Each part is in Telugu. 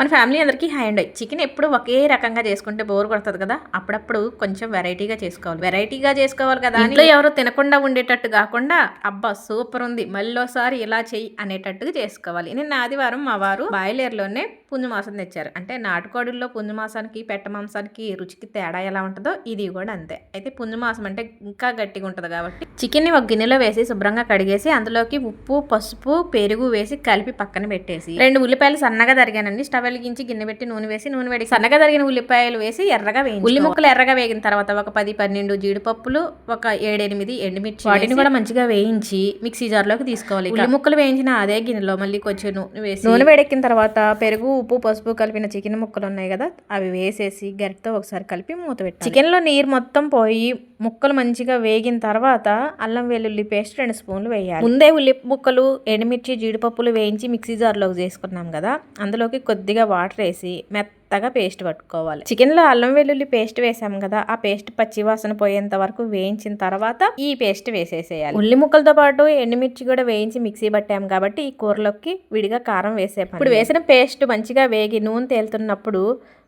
మన ఫ్యామిలీ అందరికీ హై అండ్. చికెన్ ఎప్పుడు ఒకే రకంగా చేసుకుంటే బోర్ కొడుతుంది కదా? అప్పుడప్పుడు కొంచెం వెరైటీగా చేసుకోవాలి. వెరైటీగా చేసుకోవాలి కదా ఇంట్లో ఎవరు తినకుండా ఉండేటట్టు కాకుండా అబ్బా సూపర్ ఉంది. మళ్ళీ ఒకసారి ఇలా చెయ్యి అనేటట్టుగా చేసుకోవాలి. నిన్న ఆదివారం మా వారు బాయిలేర్లోనే పుంజమాసం తెచ్చారు. అంటే నాటుకోడుల్లో పుంజమాసానికి పెట్ట మాంసానికి రుచికి తేడా ఎలా ఉంటుందో ఇది కూడా అంతే. అయితే పుంజమాసం అంటే ఇంకా గట్టిగా ఉంటుంది కాబట్టి చికెన్ని ఒక గిన్నెలో వేసి శుభ్రంగా కడిగేసి అందులోకి ఉప్పు పసుపు పెరుగు వేసి కలిపి పక్కన పెట్టేసి రెండు ఉల్లిపాయలు సన్నగా తరిగానండి. స్టవ్ వెలిగించి గిన్నె పెట్టి నూనె వేసి నూనె వేడి సన్నగా తరిగిన ఉల్లిపాయలు వేసి ఎర్రగా వేయి ఉల్లి ముక్కలు ఎర్రగా వేగిన తర్వాత ఒక పది పన్నెండు జీడిపప్పులు ఒక ఏడెనిమిది ఎండుమిర్చి వాటిని కూడా మంచిగా వేయించి మిక్సీ జార్లోకి తీసుకోవాలి. ఉల్లి ముక్కలు వేయించిన అదే గిన్నెలో మళ్ళీ కొంచెం నూనె వేసి నూనె వేడెక్కిన తర్వాత పెరుగు ఉప్పు పసుపు కలిపిన చికెన్ ముక్కలు ఉన్నాయి కదా అవి వేసేసి గరిటతో ఒకసారి కలిపి మూత పెట్టి చికెన్లో నీరు మొత్తం పోయి ముక్కలు మంచిగా వేగిన తర్వాత అల్లం వెల్లుల్లి పేస్ట్ రెండు స్పూన్లు వేయాలి. ముందే ఉల్లి ముక్కలు ఎండుమిర్చి జీడిపప్పులు వేయించి మిక్సీ జార్లోకి చేసుకున్నాం కదా అందులోకి కొద్దిగా వాటర్ వేసి మెత్తగా పేస్ట్ పట్టుకోవాలి. చికెన్లో అల్లం వెల్లుల్లి పేస్ట్ వేసాం కదా ఆ పేస్ట్ పచ్చి వాసన పోయేంత వరకు వేయించిన తర్వాత ఈ పేస్ట్ వేసేసేయాలి. ఉల్లి ముక్కలతో పాటు ఎండుమిర్చి కూడా వేయించి మిక్సీ పట్టాం కాబట్టి ఈ కూరలోకి విడిగా కారం వేసే ఇప్పుడు వేసిన పేస్ట్ మంచిగా వేగి నూనె తేలుతున్నప్పుడు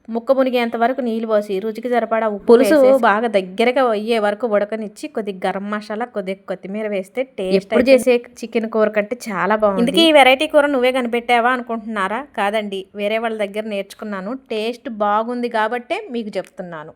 ముక్క మునిగేంత వరకు నీళ్ళు పోసి రుచికి సరిపడా ఉప్పు పులుసు బాగా దగ్గరగా అయ్యే వరకు ఉడకనిచ్చి కొద్దిగా గరం మసాలా కొద్దిగా కొత్తిమీర వేస్తే టేస్ట్ ఎప్పుడు చేసే చికెన్ కూర కంటే చాలా బాగుంది. ఇందుకే ఈ వెరైటీ కూర నువ్వే కనిపెట్టావా అనుకుంటున్నారా? కాదండి వేరే వాళ్ళ దగ్గర నేర్చుకున్నాను. టేస్ట్ బాగుంది కాబట్టే మీకు చెప్తున్నాను.